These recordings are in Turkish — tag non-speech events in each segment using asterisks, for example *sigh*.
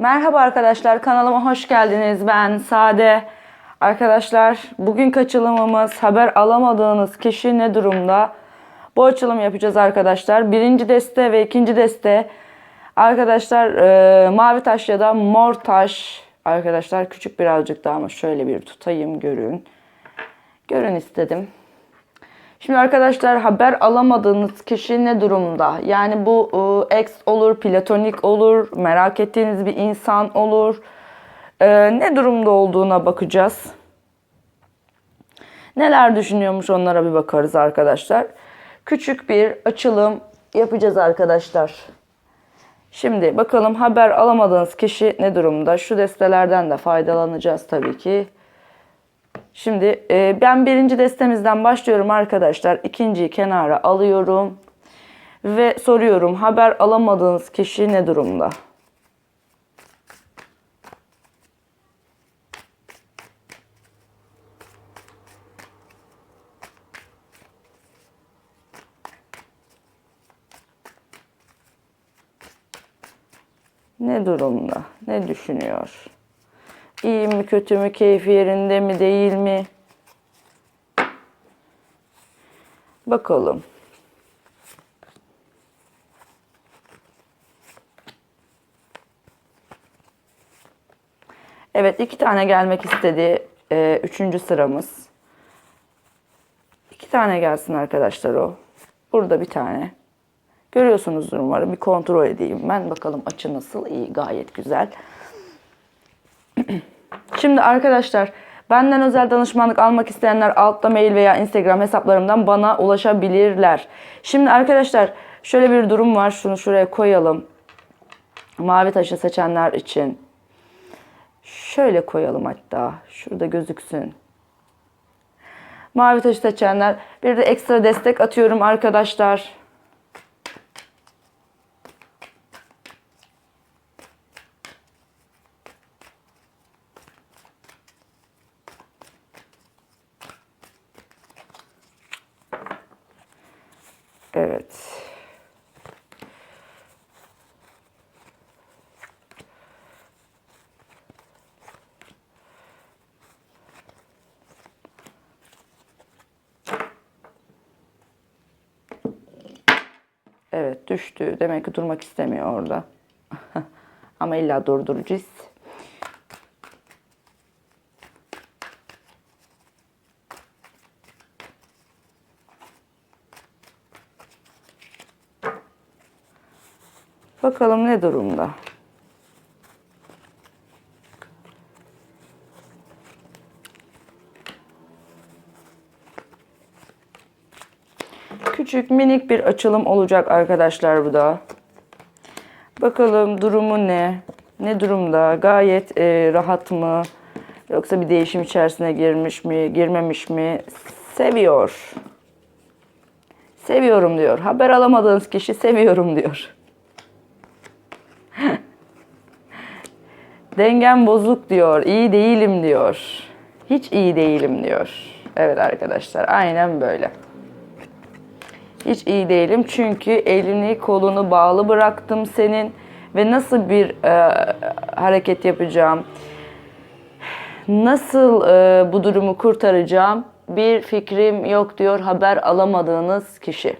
Merhaba arkadaşlar kanalıma hoş geldiniz. Ben Sade. Arkadaşlar bugün açılımımız haber alamadığınız kişi ne durumda? Bu açılım yapacağız arkadaşlar. Birinci deste ve ikinci deste arkadaşlar e, mavi taş ya da mor taş arkadaşlar küçük birazcık daha ama şöyle bir tutayım görün. Görün istedim. Şimdi arkadaşlar haber alamadığınız kişi ne durumda? Yani bu e, ex olur, platonik olur, merak ettiğiniz bir insan olur. E, ne durumda olduğuna bakacağız. Neler düşünüyormuş onlara bir bakarız arkadaşlar. Küçük bir açılım yapacağız arkadaşlar. Şimdi bakalım haber alamadığınız kişi ne durumda? Şu destelerden de faydalanacağız tabii ki. Şimdi e, ben birinci destemizden başlıyorum arkadaşlar. İkinciyi kenara alıyorum. Ve soruyorum haber alamadığınız kişi ne durumda? Ne durumda? Ne düşünüyor? İyi mi, kötü mü, keyfi yerinde mi, değil mi? Bakalım. Evet, iki tane gelmek istedi. Ee, üçüncü sıramız. İki tane gelsin arkadaşlar o. Burada bir tane. Görüyorsunuzdur umarım. Bir kontrol edeyim ben. Bakalım açı nasıl? İyi, gayet güzel. Şimdi arkadaşlar benden özel danışmanlık almak isteyenler altta mail veya Instagram hesaplarımdan bana ulaşabilirler. Şimdi arkadaşlar şöyle bir durum var. Şunu şuraya koyalım. Mavi taşı seçenler için. Şöyle koyalım hatta. Şurada gözüksün. Mavi taşı seçenler. Bir de ekstra destek atıyorum arkadaşlar. Evet. Evet Demek ki durmak istemiyor orada. *laughs* Ama illa durduracağız. Bakalım ne durumda. Küçük minik bir açılım olacak arkadaşlar bu da. Bakalım durumu ne? Ne durumda? Gayet e, rahat mı? Yoksa bir değişim içerisine girmiş mi, girmemiş mi? Seviyor. Seviyorum diyor. Haber alamadığınız kişi seviyorum diyor. *laughs* Dengem bozuk diyor. İyi değilim diyor. Hiç iyi değilim diyor. Evet arkadaşlar aynen böyle. Hiç iyi değilim çünkü elini kolunu bağlı bıraktım senin ve nasıl bir e, hareket yapacağım, nasıl e, bu durumu kurtaracağım bir fikrim yok diyor haber alamadığınız kişi.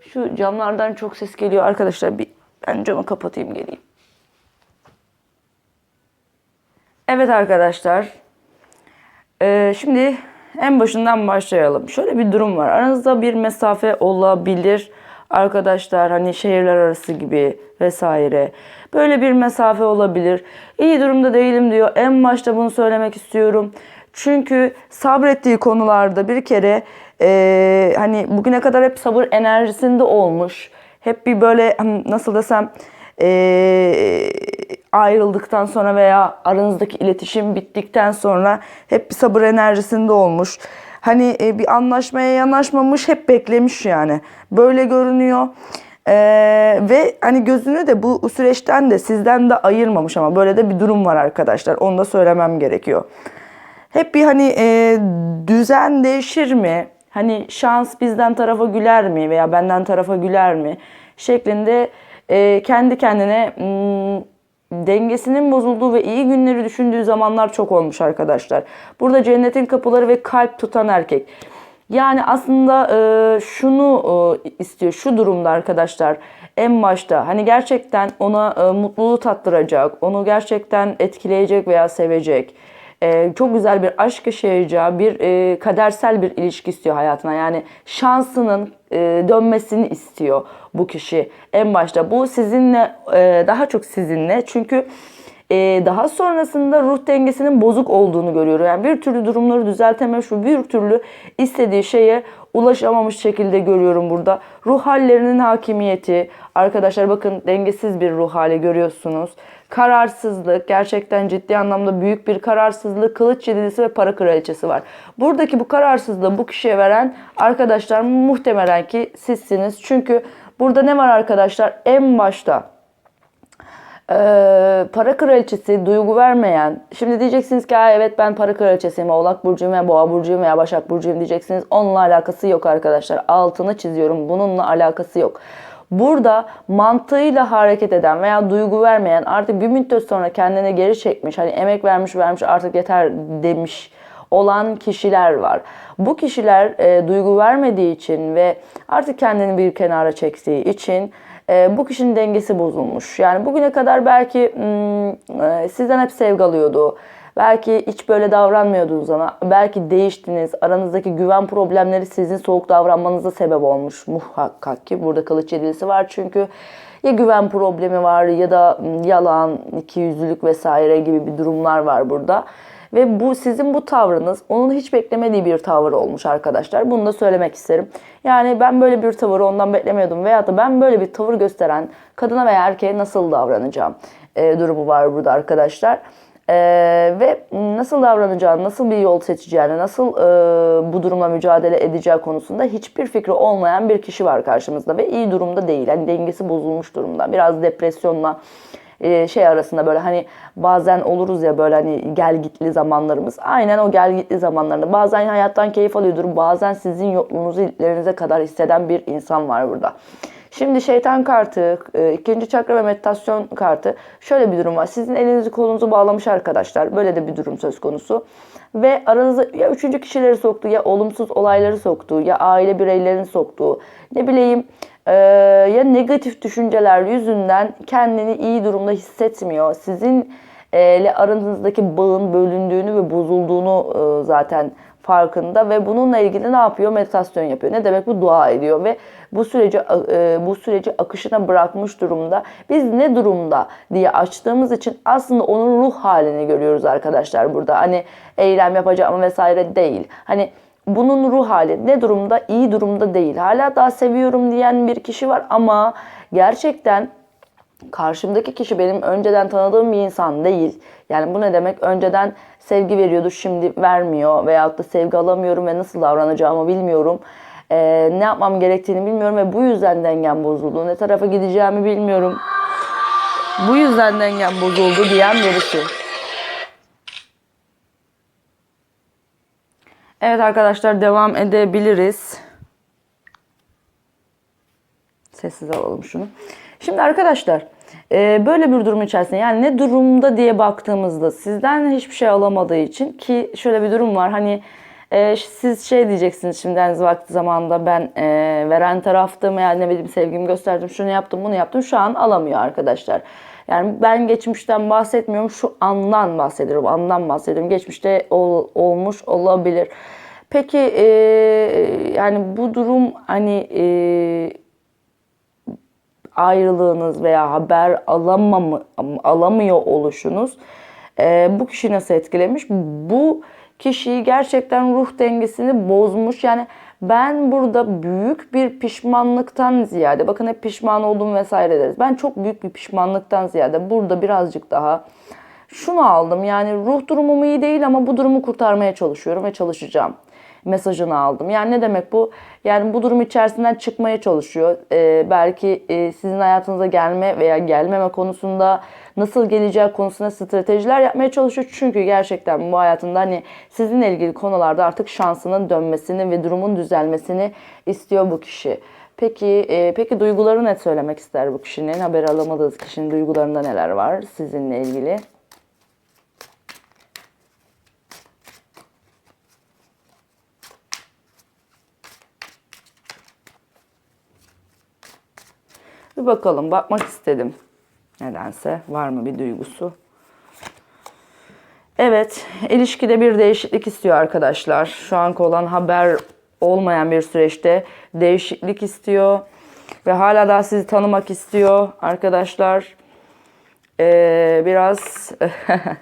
Şu camlardan çok ses geliyor arkadaşlar. Bir ben camı kapatayım geleyim. Evet arkadaşlar. Ee, şimdi en başından başlayalım. Şöyle bir durum var. Aranızda bir mesafe olabilir. Arkadaşlar hani şehirler arası gibi vesaire. Böyle bir mesafe olabilir. İyi durumda değilim diyor. En başta bunu söylemek istiyorum. Çünkü sabrettiği konularda bir kere e, hani bugüne kadar hep sabır enerjisinde olmuş. Hep bir böyle hani nasıl desem e, ayrıldıktan sonra veya aranızdaki iletişim bittikten sonra hep bir sabır enerjisinde olmuş. Hani e, bir anlaşmaya yanaşmamış, hep beklemiş yani. Böyle görünüyor. Ee, ve hani gözünü de bu süreçten de sizden de ayırmamış ama böyle de bir durum var arkadaşlar. Onu da söylemem gerekiyor. Hep bir hani e, düzen değişir mi? Hani şans bizden tarafa güler mi veya benden tarafa güler mi? Şeklinde e, kendi kendine hmm, dengesinin bozulduğu ve iyi günleri düşündüğü zamanlar çok olmuş arkadaşlar. Burada cennetin kapıları ve kalp tutan erkek. Yani aslında e, şunu e, istiyor şu durumda arkadaşlar en başta hani gerçekten ona e, mutluluğu tattıracak, onu gerçekten etkileyecek veya sevecek. e, çok güzel bir aşk yaşayacağı bir e, kadersel bir ilişki istiyor hayatına. Yani şansının dönmesini istiyor bu kişi en başta. Bu sizinle e, daha çok sizinle çünkü ee, daha sonrasında ruh dengesinin bozuk olduğunu görüyorum. Yani bir türlü durumları düzeltememiş ve bir türlü istediği şeye ulaşamamış şekilde görüyorum burada. Ruh hallerinin hakimiyeti. Arkadaşlar bakın dengesiz bir ruh hali görüyorsunuz. Kararsızlık, gerçekten ciddi anlamda büyük bir kararsızlık, kılıç yedilisi ve para kraliçesi var. Buradaki bu kararsızlığı bu kişiye veren arkadaşlar muhtemelen ki sizsiniz. Çünkü burada ne var arkadaşlar? En başta para kraliçesi, duygu vermeyen. Şimdi diyeceksiniz ki evet ben para kraliçesiyim, oğlak burcuyum veya boğa burcuyum veya başak burcuyum diyeceksiniz. Onunla alakası yok arkadaşlar. Altını çiziyorum. Bununla alakası yok. Burada mantığıyla hareket eden veya duygu vermeyen artık bir müddet sonra kendine geri çekmiş. Hani emek vermiş vermiş artık yeter demiş olan kişiler var. Bu kişiler e, duygu vermediği için ve artık kendini bir kenara çektiği için e, bu kişinin dengesi bozulmuş. Yani bugüne kadar belki hmm, e, sizden hep sevgi alıyordu. Belki hiç böyle davranmıyordunuz ona. Belki değiştiniz. Aranızdaki güven problemleri sizin soğuk davranmanıza sebep olmuş. Muhakkak ki burada kılıç yedilisi var çünkü ya güven problemi var ya da yalan, ikiyüzlülük vesaire gibi bir durumlar var burada. Ve bu sizin bu tavrınız onun hiç beklemediği bir tavır olmuş arkadaşlar. Bunu da söylemek isterim. Yani ben böyle bir tavır ondan beklemiyordum veya da ben böyle bir tavır gösteren kadına veya erkeğe nasıl davranacağım e, durumu var burada arkadaşlar. Ee, ve nasıl davranacağını, nasıl bir yol seçeceğini, nasıl e, bu durumla mücadele edeceği konusunda hiçbir fikri olmayan bir kişi var karşımızda ve iyi durumda değil. Yani dengesi bozulmuş durumda. Biraz depresyonla e, şey arasında böyle hani bazen oluruz ya böyle hani gel gitli zamanlarımız. Aynen o gel gitli zamanlarında. Bazen hayattan keyif alıyordur. Bazen sizin yokluğunuzu iliklerinize kadar hisseden bir insan var burada. Şimdi şeytan kartı, e, ikinci çakra ve meditasyon kartı. Şöyle bir durum var. Sizin elinizi kolunuzu bağlamış arkadaşlar. Böyle de bir durum söz konusu. Ve aranıza ya üçüncü kişileri soktu ya olumsuz olayları soktu ya aile bireylerini soktu. Ne bileyim e, ya negatif düşünceler yüzünden kendini iyi durumda hissetmiyor. Sizin ile aranızdaki bağın bölündüğünü ve bozulduğunu e, zaten farkında ve bununla ilgili ne yapıyor? Meditasyon yapıyor. Ne demek bu? Dua ediyor ve bu süreci e, bu süreci akışına bırakmış durumda. Biz ne durumda diye açtığımız için aslında onun ruh halini görüyoruz arkadaşlar burada. Hani eylem yapacağım vesaire değil. Hani bunun ruh hali ne durumda? İyi durumda değil. Hala daha seviyorum diyen bir kişi var ama gerçekten karşımdaki kişi benim önceden tanıdığım bir insan değil. Yani bu ne demek? Önceden sevgi veriyordu, şimdi vermiyor veyahut da sevgi alamıyorum ve nasıl davranacağımı bilmiyorum. Ee, ne yapmam gerektiğini bilmiyorum ve bu yüzden dengem bozuldu. Ne tarafa gideceğimi bilmiyorum. Bu yüzden dengem bozuldu diyen birisi. Evet arkadaşlar devam edebiliriz. Sessiz alalım şunu. Şimdi arkadaşlar e, böyle bir durum içerisinde yani ne durumda diye baktığımızda sizden hiçbir şey alamadığı için ki şöyle bir durum var hani e, siz şey diyeceksiniz şimdi yani vakti zamanında ben e, veren taraftım yani ne bileyim sevgimi gösterdim şunu yaptım bunu yaptım şu an alamıyor arkadaşlar. Yani ben geçmişten bahsetmiyorum şu andan bahsediyorum andan bahsediyorum geçmişte ol, olmuş olabilir. Peki e, yani bu durum hani e, ayrılığınız veya haber alamam, alamıyor oluşunuz e, bu kişi nasıl etkilemiş? Bu kişiyi gerçekten ruh dengesini bozmuş. Yani ben burada büyük bir pişmanlıktan ziyade bakın hep pişman oldum vesaire deriz. Ben çok büyük bir pişmanlıktan ziyade burada birazcık daha şunu aldım. Yani ruh durumum iyi değil ama bu durumu kurtarmaya çalışıyorum ve çalışacağım mesajını aldım. Yani ne demek bu? Yani bu durum içerisinden çıkmaya çalışıyor. Ee, belki e, sizin hayatınıza gelme veya gelmeme konusunda nasıl geleceği konusunda stratejiler yapmaya çalışıyor. Çünkü gerçekten bu hayatında hani sizinle ilgili konularda artık şansının dönmesini ve durumun düzelmesini istiyor bu kişi. Peki, e, peki duyguları ne söylemek ister bu kişinin? Haber alamadığınız kişinin duygularında neler var sizinle ilgili? Bir bakalım, bakmak istedim. Nedense var mı bir duygusu? Evet, ilişkide bir değişiklik istiyor arkadaşlar. Şu anki olan haber olmayan bir süreçte değişiklik istiyor ve hala daha sizi tanımak istiyor arkadaşlar. Ee, biraz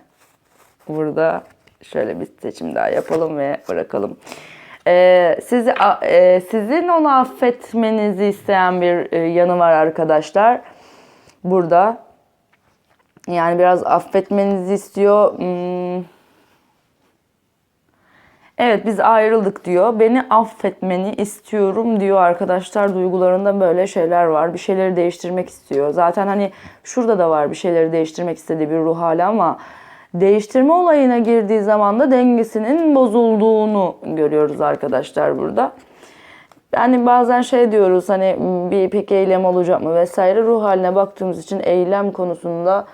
*laughs* burada şöyle bir seçim daha yapalım ve bırakalım. Ee, sizi e, sizin onu affetmenizi isteyen bir e, yanı var arkadaşlar. Burada yani biraz affetmenizi istiyor. Hmm. Evet biz ayrıldık diyor. Beni affetmeni istiyorum diyor arkadaşlar. Duygularında böyle şeyler var. Bir şeyleri değiştirmek istiyor. Zaten hani şurada da var bir şeyleri değiştirmek istediği bir ruh hali ama değiştirme olayına girdiği zaman da dengesinin bozulduğunu görüyoruz arkadaşlar burada. Yani bazen şey diyoruz hani bir peki eylem olacak mı vesaire ruh haline baktığımız için eylem konusunda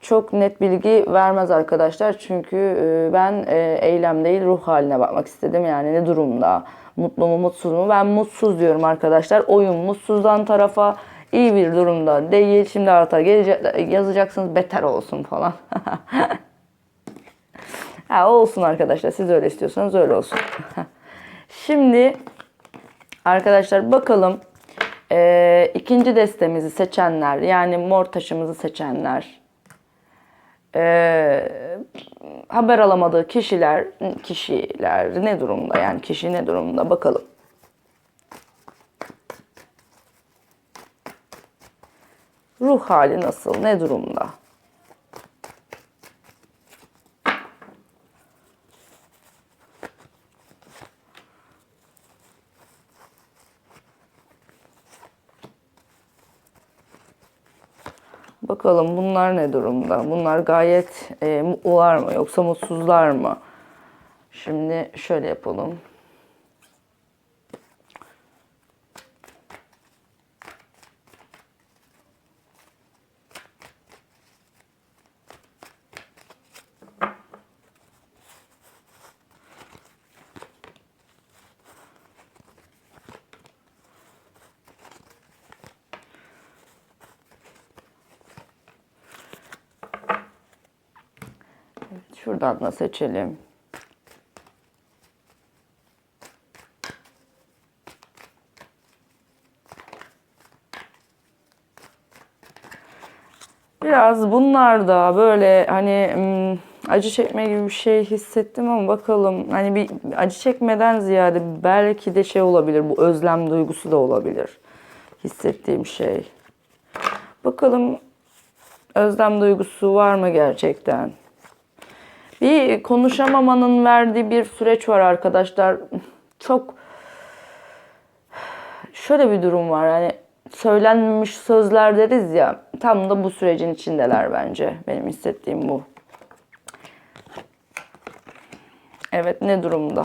çok net bilgi vermez arkadaşlar. Çünkü e, ben e, eylem değil ruh haline bakmak istedim. Yani ne durumda? Mutlu mu mutsuz mu? Ben mutsuz diyorum arkadaşlar. Oyun mutsuzdan tarafa iyi bir durumda değil. Şimdi arta gelecek yazacaksınız beter olsun falan. *laughs* ha, olsun arkadaşlar. Siz öyle istiyorsanız öyle olsun. Şimdi arkadaşlar bakalım e, ikinci destemizi seçenler yani mor taşımızı seçenler e, haber alamadığı kişiler kişiler ne durumda yani kişi ne durumda bakalım. Ruh hali nasıl? Ne durumda? Bakalım bunlar ne durumda? Bunlar gayet e, mutlular mı yoksa mutsuzlar mı? Şimdi şöyle yapalım. Şuradan da seçelim. Biraz bunlar da böyle hani hmm, acı çekme gibi bir şey hissettim ama bakalım hani bir acı çekmeden ziyade belki de şey olabilir bu özlem duygusu da olabilir hissettiğim şey. Bakalım özlem duygusu var mı gerçekten? Bir konuşamamanın verdiği bir süreç var arkadaşlar. Çok şöyle bir durum var. Hani söylenmemiş sözler deriz ya. Tam da bu sürecin içindeler bence. Benim hissettiğim bu. Evet ne durumda?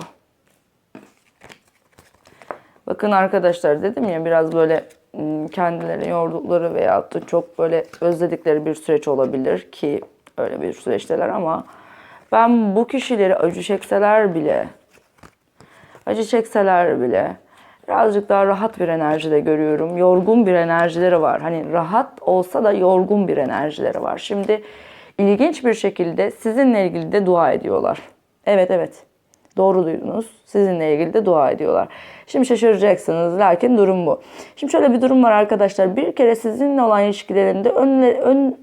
Bakın arkadaşlar dedim ya biraz böyle ım, kendilerini yordukları veyahut da çok böyle özledikleri bir süreç olabilir ki öyle bir süreçteler ama ben bu kişileri acı çekseler bile acı çekseler bile birazcık daha rahat bir enerjide görüyorum. Yorgun bir enerjileri var. Hani rahat olsa da yorgun bir enerjileri var. Şimdi ilginç bir şekilde sizinle ilgili de dua ediyorlar. Evet evet. Doğru duydunuz. Sizinle ilgili de dua ediyorlar. Şimdi şaşıracaksınız. Lakin durum bu. Şimdi şöyle bir durum var arkadaşlar. Bir kere sizinle olan ilişkilerinde ön, ön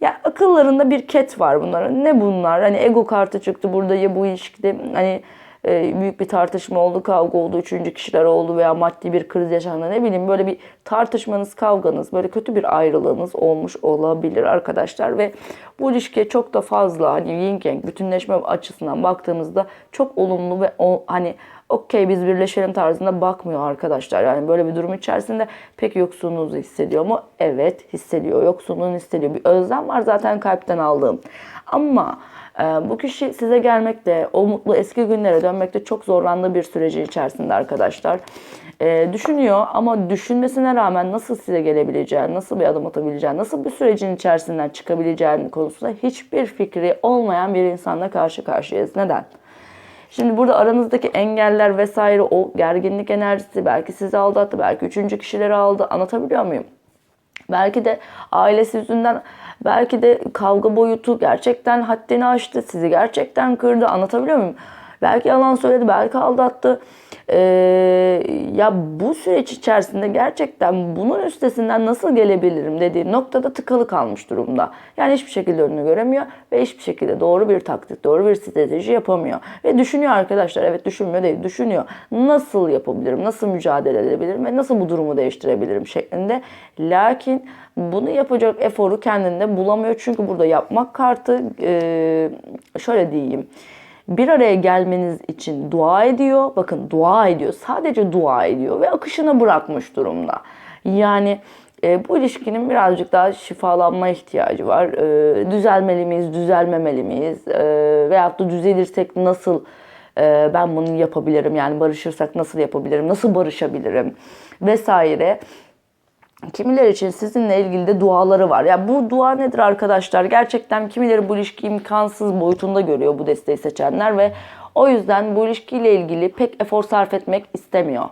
ya akıllarında bir ket var bunların. Ne bunlar? Hani ego kartı çıktı burada ya bu ilişkide hani e, büyük bir tartışma oldu, kavga oldu, üçüncü kişiler oldu veya maddi bir kriz yaşandı ne bileyim böyle bir tartışmanız, kavganız, böyle kötü bir ayrılığınız olmuş olabilir arkadaşlar ve bu ilişkiye çok da fazla hani yin yang bütünleşme açısından baktığımızda çok olumlu ve o, hani okey biz birleşelim tarzında bakmıyor arkadaşlar. Yani böyle bir durum içerisinde pek yoksunluğunuzu hissediyor mu? Evet hissediyor. Yoksunluğunu hissediyor. Bir özlem var zaten kalpten aldığım. Ama bu kişi size gelmekte, o mutlu eski günlere dönmekte çok zorlandığı bir sürecin içerisinde arkadaşlar. Ee, düşünüyor ama düşünmesine rağmen nasıl size gelebileceğini, nasıl bir adım atabileceğini, nasıl bir sürecin içerisinden çıkabileceğini konusunda hiçbir fikri olmayan bir insanla karşı karşıyayız. Neden? Şimdi burada aranızdaki engeller vesaire o gerginlik enerjisi belki sizi aldattı, belki üçüncü kişileri aldı. Anlatabiliyor muyum? Belki de ailesi yüzünden belki de kavga boyutu gerçekten haddini aştı. Sizi gerçekten kırdı. Anlatabiliyor muyum? Belki yalan söyledi, belki aldattı. Ee, ya bu süreç içerisinde gerçekten bunun üstesinden nasıl gelebilirim dediği noktada tıkalı kalmış durumda. Yani hiçbir şekilde önünü göremiyor ve hiçbir şekilde doğru bir taktik, doğru bir strateji yapamıyor. Ve düşünüyor arkadaşlar, evet düşünmüyor değil, düşünüyor. Nasıl yapabilirim, nasıl mücadele edebilirim ve nasıl bu durumu değiştirebilirim şeklinde. Lakin bunu yapacak eforu kendinde bulamıyor. Çünkü burada yapmak kartı şöyle diyeyim bir araya gelmeniz için dua ediyor. Bakın dua ediyor. Sadece dua ediyor ve akışına bırakmış durumda. Yani e, bu ilişkinin birazcık daha şifalanma ihtiyacı var. E, düzelmeli miyiz, düzelmemeli miyiz? E, veyahut da düzelirsek nasıl e, ben bunu yapabilirim? Yani barışırsak nasıl yapabilirim? Nasıl barışabilirim? Vesaire. Kimiler için sizinle ilgili de duaları var. Ya yani bu dua nedir arkadaşlar? Gerçekten kimileri bu ilişki imkansız boyutunda görüyor bu desteği seçenler ve o yüzden bu ilişkiyle ilgili pek efor sarf etmek istemiyor.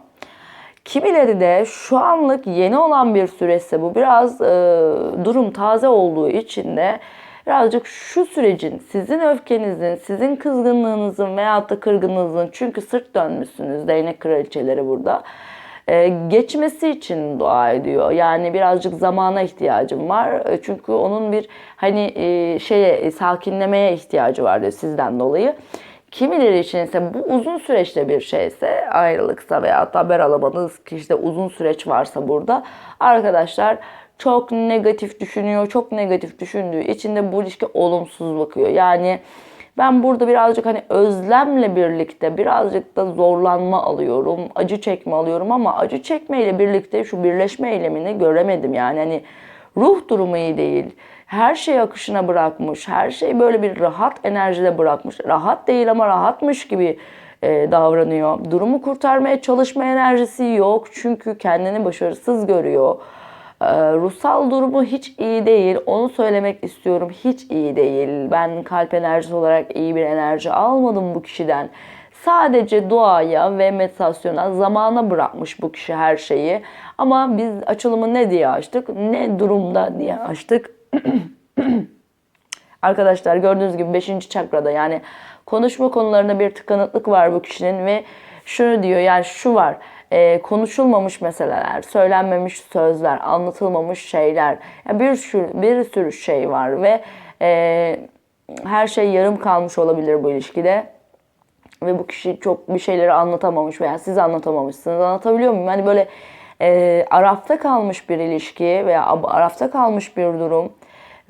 Kimileri de şu anlık yeni olan bir süreçse bu biraz e, durum taze olduğu için de birazcık şu sürecin sizin öfkenizin, sizin kızgınlığınızın veyahut da kırgınlığınızın çünkü sırt dönmüşsünüz değnek kraliçeleri burada e, geçmesi için dua ediyor. Yani birazcık zamana ihtiyacım var. E, çünkü onun bir hani e, şeye sakinlemeye ihtiyacı var diyor sizden dolayı. Kimileri için ise bu uzun süreçte bir şeyse ayrılıksa veya haber alamadığınız kişide uzun süreç varsa burada arkadaşlar çok negatif düşünüyor. Çok negatif düşündüğü için de bu ilişki olumsuz bakıyor. Yani ben burada birazcık hani özlemle birlikte birazcık da zorlanma alıyorum, acı çekme alıyorum ama acı çekmeyle birlikte şu birleşme eylemini göremedim. Yani hani ruh durumu iyi değil. Her şey akışına bırakmış. Her şey böyle bir rahat enerjide bırakmış. Rahat değil ama rahatmış gibi e, davranıyor. Durumu kurtarmaya çalışma enerjisi yok. Çünkü kendini başarısız görüyor. Ee, ruhsal durumu hiç iyi değil. Onu söylemek istiyorum. Hiç iyi değil. Ben kalp enerjisi olarak iyi bir enerji almadım bu kişiden. Sadece duaya ve meditasyona zamana bırakmış bu kişi her şeyi. Ama biz açılımı ne diye açtık? Ne durumda diye açtık. *clears throat* Arkadaşlar gördüğünüz gibi 5. çakrada yani konuşma konularında bir tıkanıklık var bu kişinin ve şunu diyor yani şu var e, konuşulmamış meseleler, söylenmemiş sözler, anlatılmamış şeyler, yani bir sürü bir sürü şey var ve e, her şey yarım kalmış olabilir bu ilişkide ve bu kişi çok bir şeyleri anlatamamış veya siz anlatamamışsınız. Anlatabiliyor muyum? Hani böyle e, arafta kalmış bir ilişki veya arafta kalmış bir durum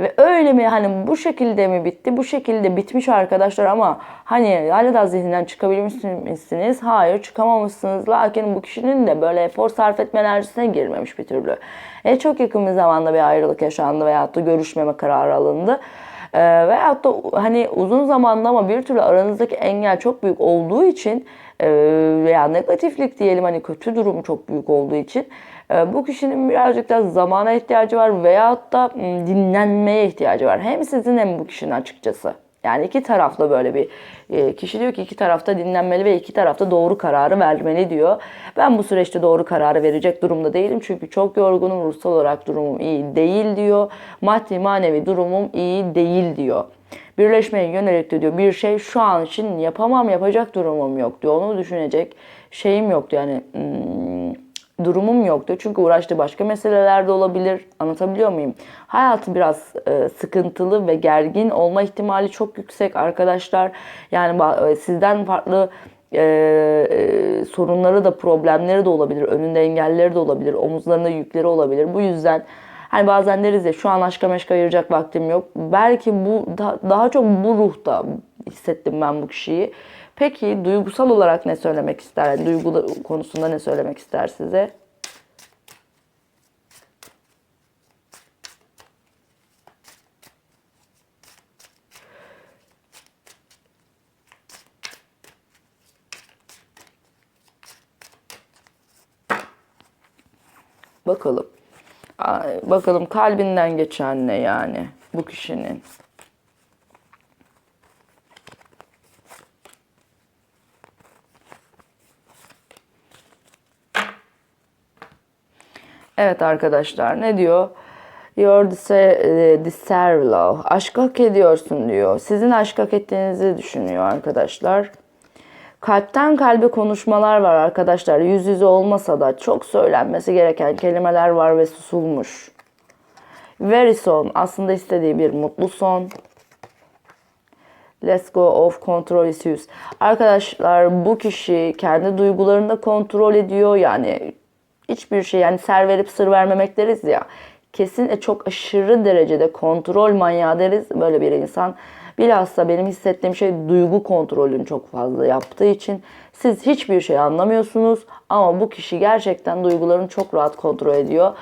ve öyle mi hani bu şekilde mi bitti? Bu şekilde bitmiş arkadaşlar ama hani hala zihninden çıkabilmişsiniz. Hayır çıkamamışsınız. Lakin bu kişinin de böyle efor sarf etme enerjisine girmemiş bir türlü. E, çok yakın bir zamanda bir ayrılık yaşandı veyahut da görüşmeme kararı alındı. E, veyahut da hani uzun zamanda ama bir türlü aranızdaki engel çok büyük olduğu için e, veya negatiflik diyelim hani kötü durum çok büyük olduğu için bu kişinin birazcık da zamana ihtiyacı var veyahut da dinlenmeye ihtiyacı var. Hem sizin hem bu kişinin açıkçası. Yani iki taraflı böyle bir e, kişi diyor ki iki tarafta dinlenmeli ve iki tarafta doğru kararı vermeli diyor. Ben bu süreçte doğru kararı verecek durumda değilim. Çünkü çok yorgunum, ruhsal olarak durumum iyi değil diyor. Maddi manevi durumum iyi değil diyor. Birleşmeye yönelik de diyor bir şey şu an için yapamam, yapacak durumum yok diyor. Onu düşünecek şeyim yok. Yani hmm, durumum yoktu. Çünkü uğraştığı başka meseleler de olabilir. Anlatabiliyor muyum? Hayatı biraz e, sıkıntılı ve gergin olma ihtimali çok yüksek arkadaşlar. Yani e, sizden farklı e, e, sorunları da problemleri de olabilir. Önünde engelleri de olabilir. Omuzlarında yükleri olabilir. Bu yüzden Hani bazen deriz ya şu an aşka meşka ayıracak vaktim yok. Belki bu daha, daha çok bu ruhta hissettim ben bu kişiyi. Peki duygusal olarak ne söylemek ister? Yani duygu konusunda ne söylemek ister size? Bakalım. Bakalım kalbinden geçen ne yani bu kişinin. Evet arkadaşlar ne diyor? You're dese- deserve love. Aşk hak ediyorsun diyor. Sizin aşk hak ettiğinizi düşünüyor arkadaşlar. Kalpten kalbe konuşmalar var arkadaşlar. Yüz yüze olmasa da çok söylenmesi gereken kelimeler var ve susulmuş. Very son aslında istediği bir mutlu son. Let's go of control issues. Arkadaşlar bu kişi kendi duygularını da kontrol ediyor. Yani hiçbir şey yani ser verip sır vermemek deriz ya. Kesin e, çok aşırı derecede kontrol manyağı deriz böyle bir insan. Bilhassa benim hissettiğim şey duygu kontrolünü çok fazla yaptığı için siz hiçbir şey anlamıyorsunuz ama bu kişi gerçekten duygularını çok rahat kontrol ediyor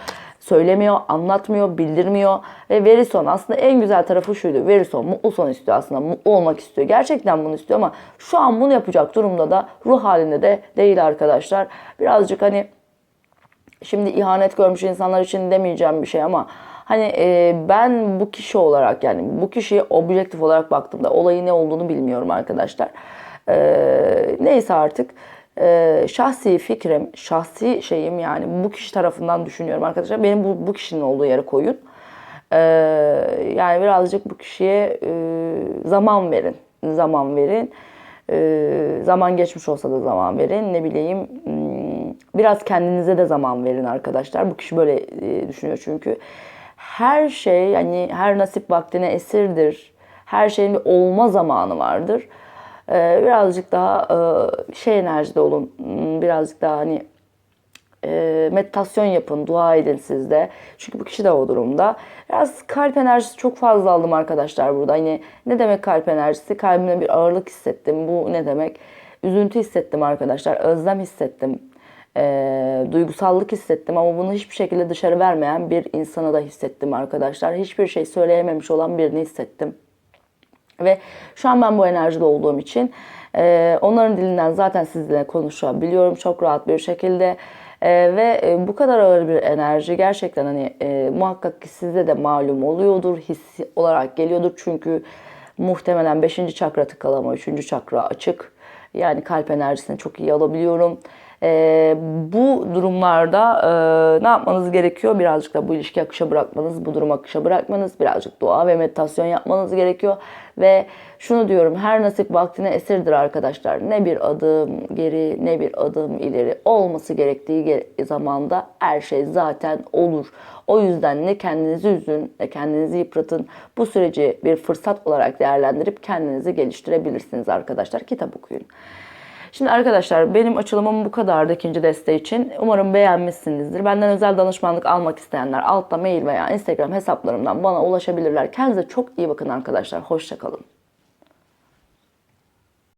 söylemiyor, anlatmıyor, bildirmiyor ve Verison aslında en güzel tarafı şuydu. Verison mutlu son istiyor aslında. Mutlu olmak istiyor. Gerçekten bunu istiyor ama şu an bunu yapacak durumda da ruh halinde de değil arkadaşlar. Birazcık hani şimdi ihanet görmüş insanlar için demeyeceğim bir şey ama hani e, ben bu kişi olarak yani bu kişiye objektif olarak baktığımda olayı ne olduğunu bilmiyorum arkadaşlar. E, neyse artık e, şahsi fikrim, şahsi şeyim yani bu kişi tarafından düşünüyorum arkadaşlar. Benim bu, bu kişinin olduğu yere koyun. E, yani birazcık bu kişiye e, zaman verin. Zaman verin. E, zaman geçmiş olsa da zaman verin. Ne bileyim biraz kendinize de zaman verin arkadaşlar. Bu kişi böyle e, düşünüyor çünkü. Her şey yani her nasip vaktine esirdir. Her şeyin bir olma zamanı vardır. Ee, birazcık daha e, şey enerjide olun. Hmm, Birazcık daha hani e, meditasyon yapın, dua edin siz de. Çünkü bu kişi de o durumda. Biraz kalp enerjisi çok fazla aldım arkadaşlar burada. Hani ne demek kalp enerjisi? Kalbimde bir ağırlık hissettim. Bu ne demek? Üzüntü hissettim arkadaşlar. Özlem hissettim. E, duygusallık hissettim ama bunu hiçbir şekilde dışarı vermeyen bir insana da hissettim arkadaşlar. Hiçbir şey söyleyememiş olan birini hissettim. Ve şu an ben bu enerjide olduğum için e, onların dilinden zaten sizinle konuşabiliyorum çok rahat bir şekilde. E, ve e, bu kadar ağır bir enerji gerçekten hani e, muhakkak ki size de malum oluyordur, hissi olarak geliyordur. Çünkü muhtemelen 5. çakra tıkalı ama 3. çakra açık. Yani kalp enerjisini çok iyi alabiliyorum. E, bu durumlarda e, ne yapmanız gerekiyor? Birazcık da bu ilişki akışa bırakmanız, bu durum akışa bırakmanız, birazcık dua ve meditasyon yapmanız gerekiyor. Ve şunu diyorum, her nasip vaktine esirdir arkadaşlar. Ne bir adım geri, ne bir adım ileri olması gerektiği ge- zamanda her şey zaten olur. O yüzden ne kendinizi üzün, ne kendinizi yıpratın. Bu süreci bir fırsat olarak değerlendirip kendinizi geliştirebilirsiniz arkadaşlar. Kitap okuyun. Şimdi arkadaşlar benim açılımım bu kadardı ikinci deste için. Umarım beğenmişsinizdir. Benden özel danışmanlık almak isteyenler altta mail veya Instagram hesaplarımdan bana ulaşabilirler. Kendinize çok iyi bakın arkadaşlar. Hoşçakalın.